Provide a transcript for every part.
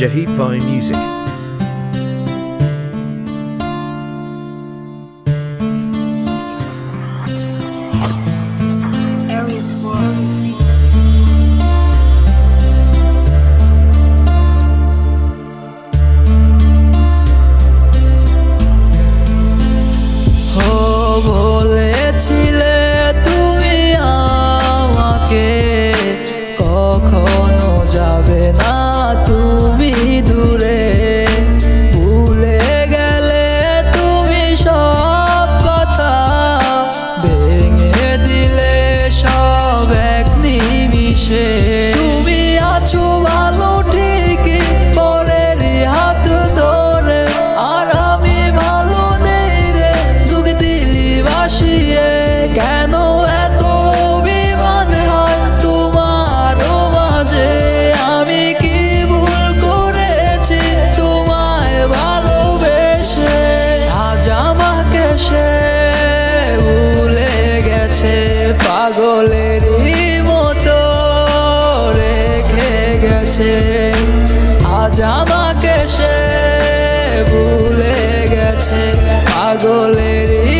Jahid Vine Music. নিমিশে তুমি আছো ভালো, ঠিকই পরের হাত ধরে। আর আমি ভালো নেই রে দুঃখ দিলি বাসিয়ে কেন এত অভিমান হয় তোমারও মাঝে? আমি কি ভুল করেছি তোমায় ভালোবেসে? আজ আমাকে সে ভুলে গেছে পাগলেরই গেছে আজ আমাকে সে ভুলে গেছে। পাগলেরই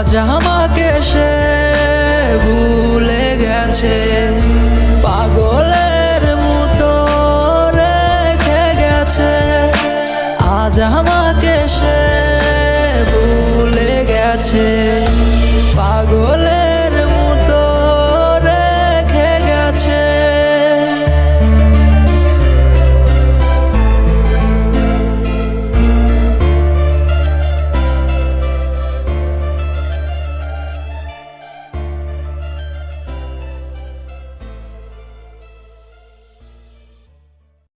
আজ আমাকে সে ভুলে গেছে। পাগলের মতো রেখে গেছে। আজ আমাকে সে ভুলে গেছে। পাগল